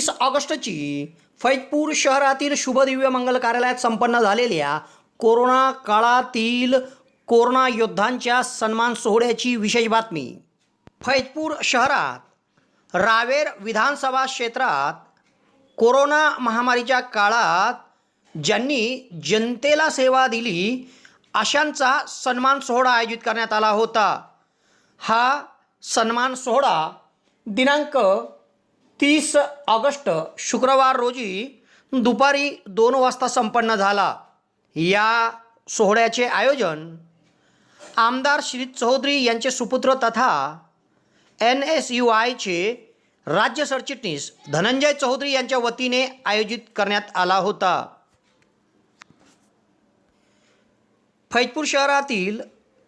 वीस ऑगस्टची फैजपूर शहरातील शुभदिव्य मंगल कार्यालयात संपन्न झालेल्या कोरोना काळातील कोरोना योद्धांच्या सन्मान सोहळ्याची विशेष बातमी. फैजपूर शहरात रावेर विधानसभा क्षेत्रात कोरोना महामारीच्या काळात ज्यांनी जनतेला सेवा दिली अशांचा सन्मान सोहळा आयोजित करण्यात आला होता. हा सन्मान सोहळा दिनांक तीस ऑगस्ट शुक्रवार रोजी दुपारी दोन वाजता संपन्न झाला. या सोहळ्याचे आयोजन आमदार श्री चौधरी यांचे सुपुत्र तथा एन एस यू आयचे राज्य सरचिटणीस धनंजय चौधरी यांच्या वतीने आयोजित करण्यात आला होता. फैजपूर शहरातील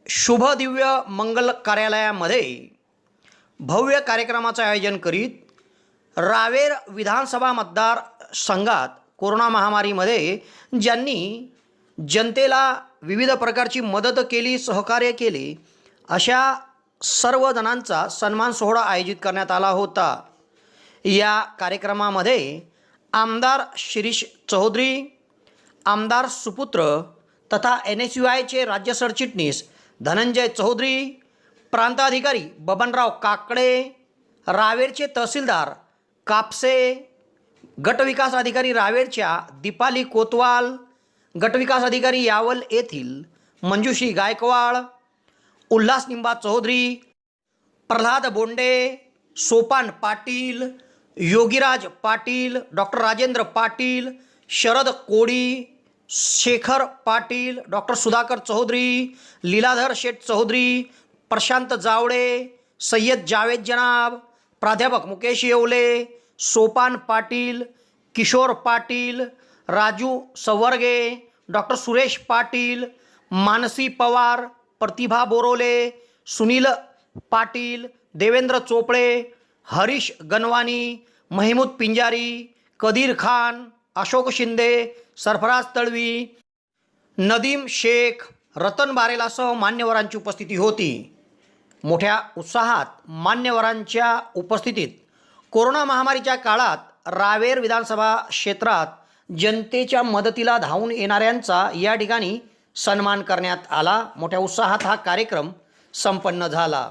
शुभ दिव्य मंगल कार्यालयामध्ये भव्य कार्यक्रमाचं आयोजन करीत रावेर विधानसभा मतदार संघात कोरोना महामारीमध्ये ज्यांनी जनतेला विविध प्रकारची मदत केली सहकार्य केले अशा सर्व जणांचा सन्मान सोहळा आयोजित करण्यात आला होता. या कार्यक्रमामध्ये आमदार शिरीष चौधरी आमदार सुपुत्र तथा एन एस यू आयचे राज्य सरचिटणीस धनंजय चौधरी प्रांताधिकारी बबनराव काकडे रावेरचे तहसीलदार कापसे गटविकास अधिकारी रावेरच्या दीपाली कोतवाल गटविकास अधिकारी यावल येथील मंजुषी गायकवाड उल्हास निंबा चौधरी प्रल्हाद बोंडे सोपान पाटील योगीराज पाटील डॉक्टर राजेंद्र पाटील शरद कोळी शेखर पाटील डॉक्टर सुधाकर चौधरी लीलाधर शेठ चौधरी प्रशांत जावडे सय्यद जावेद जनाब प्राध्यापक मुकेश येवले सोपान पाटील किशोर पाटील राजू सवर्गे डॉक्टर सुरेश पाटील मानसी पवार प्रतिभा बोरोले सुनील पाटील देवेंद्र चोपळे हरीश गनवानी महमूद पिंजारी कदीर खान अशोक शिंदे सरफराज तळवी नदीम शेख रतन बारेलासह मान्यवरांची उपस्थिती होती. मोठ्या उत्साहात मान्यवरांच्या उपस्थितीत कोरोना महामारीच्या काळात रावेर विधानसभा क्षेत्रात जनतेच्या मदतीला धावून येणाऱ्यांचा या ठिकाणी सन्मान करण्यात आला. मोठ्या उत्साहात हा कार्यक्रम संपन्न झाला.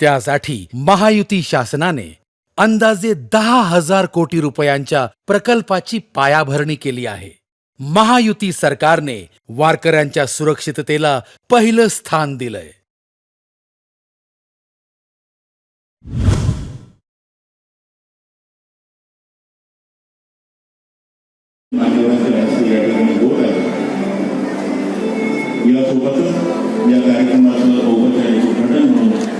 त्यासाठी महायुती शासनाने अंदाजे दहा हजार कोटी रुपयांच्या प्रकल्पाची पायाभरणी केली आहे. महायुती सरकारने वारकऱ्यांच्या सुरक्षिततेला पहिलं स्थान दिलंय. यासोबतच या कार्यक्रमाचं औपचारिक उद्घाटन म्हणून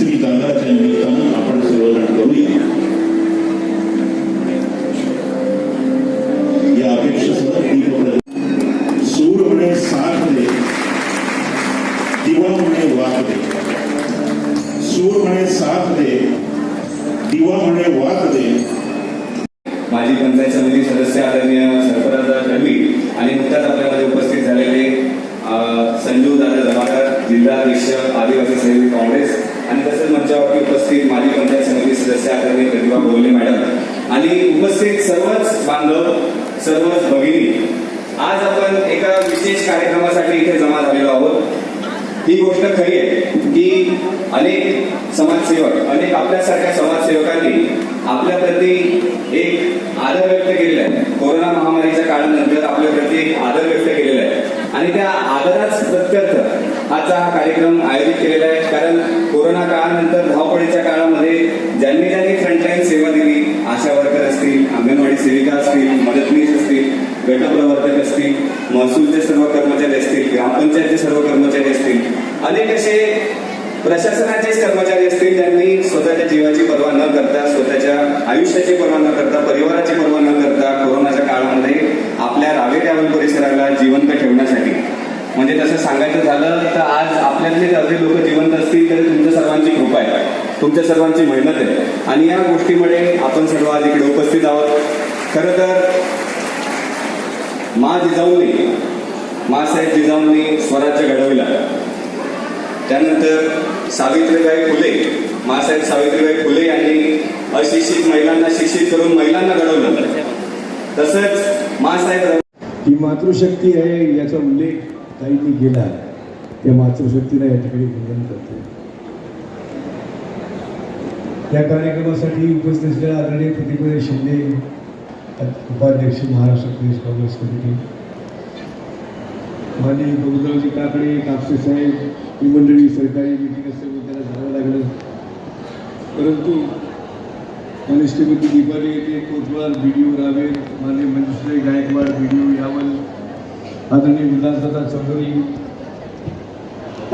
श्री दादाच्या निमित्तानं आपण सेवनाट करूया या अपेक्षेसह सूर म्हणे साथ दे दिवा म्हणे वाद दे सूर म्हणे साथ दे दिवा म्हणे वाद दे माजी पंचायत समिती सदस्य आदरणीय सरफराज रवी आणि नुकताच आपल्यामध्ये उपस्थित झालेले संजीव दादा जमादार जिल्हा अध्यक्ष आदिवासी सैनिक काँग्रेस आणि तसंच मंचावरती उपस्थित माजी पंचायत समिती सदस्य आदरणीय प्रतिभा बोलले मॅडम आणि उपस्थित सर्वच बांधव सर्वच भगिनी आज आपण एका विशेष कार्यक्रमासाठी इथे जमा झालेलो आहोत. ही गोष्ट खरी आहे की अनेक समाजसेवक अनेक आपल्यासारख्या समाजसेवकांनी आपल्या प्रती एक आदर व्यक्त केलेला आहे. कोरोना महामारीच्या काळानंतर आपल्या प्रती एक आदर व्यक्त केलेला आहे. आणि त्या आदराच प्रत्यर्थ आजचा हा कार्यक्रम आयोजित केलेला आहे. कारण कोरोना काळानंतर धावपळीच्या काळामध्ये ज्यांनी ज्यांनी फ्रंटलाईन सेवा दिली आशा वर्कर असतील अंगणवाडी सेविका असतील मदतनीस असतील गटप्रवर्तक असतील महसूलचे सर्व कर्मचारी असतील ग्रामपंचायतचे सर्व कर्मचारी असतील अनेक असे प्रशासनाचेच कर्मचारी असतील ज्यांनी स्वतःच्या जीवाची पर्वा न करता स्वतःच्या आयुष्याची पर्वा न करता परिवाराची पर्वा न करता कोरोनाच्या काळामध्ये आपल्या रावेर यावल परिसराला जिवंत ठेवण्यासाठी म्हणजे तसं सांगायचं झालं तर आज आपल्यातले अर्धे लोक जिवंत असतील तरी तुमच्या सर्वांची कृपा आहे. तुमच्या सर्वांची मेहनत आहे. आणि या गोष्टीमुळे आपण सर्व आज इकडे उपस्थित आहोत. खरं तर मा जिजाऊंनी मासाहेब जिजाऊंनी स्वराज्य घडविलं. त्यानंतर सावित्रीबाई फुले मासाहेब सावित्रीबाई फुले यांनी अशिक्षित महिलांना शिक्षित करून महिलांना घडवलं. तसंच मासाहेब ही मातृशक्ती आहे याचा उल्लेख काहींनी गेला त्या मातृशक्तीला या ठिकाणी वंदन करतो. या कार्यक्रमासाठी उपस्थित असलेल्या आदरणीय प्रतिभा शिंदे उपाध्यक्ष महाराष्ट्र प्रदेश काँग्रेस कमिटी माननीय गोविंदरावजी काकडे कापसे साहेब ही मंडळी सरकारी मिटिंग असल्यामुळे त्याला जावं लागलं. परंतु माननीय श्रीमती दीपाली येते कोतवाल बी डी ओ रावेर माननीय Manjushree Gaikwad B D O Yawal आदरणीय विधानसभा चौधरी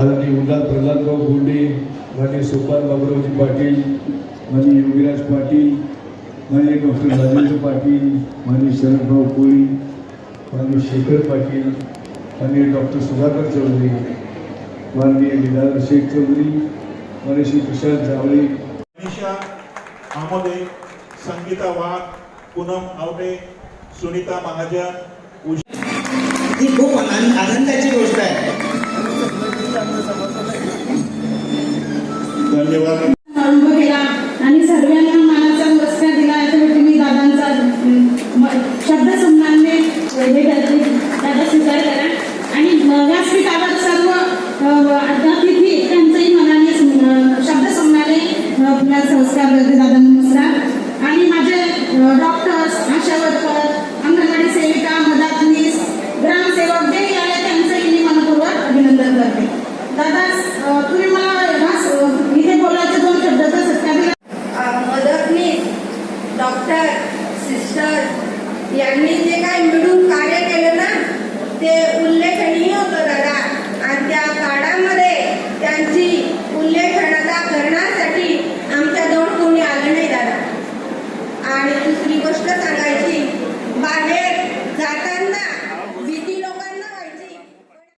आदरणीय उल्हास प्रल्हादराव गोंडे माननीय सोपान बाबुरावजी पाटील माननीय योगीराज पाटील माननीय डॉक्टर राजेंद्र पाटील माननीय शरदभाऊ कोळी माननीय शेखर पाटील माननीय डॉक्टर सुधाकर चौधरी माननीय लीलाधर शेख चौधरी माननीय श्री प्रशांत जावळे. मनीषा आमोदे संगीता वाघ पूनम आवटे सुनीता महाजन ही खूप आनंदाची गोष्ट आहे. धन्यवाद.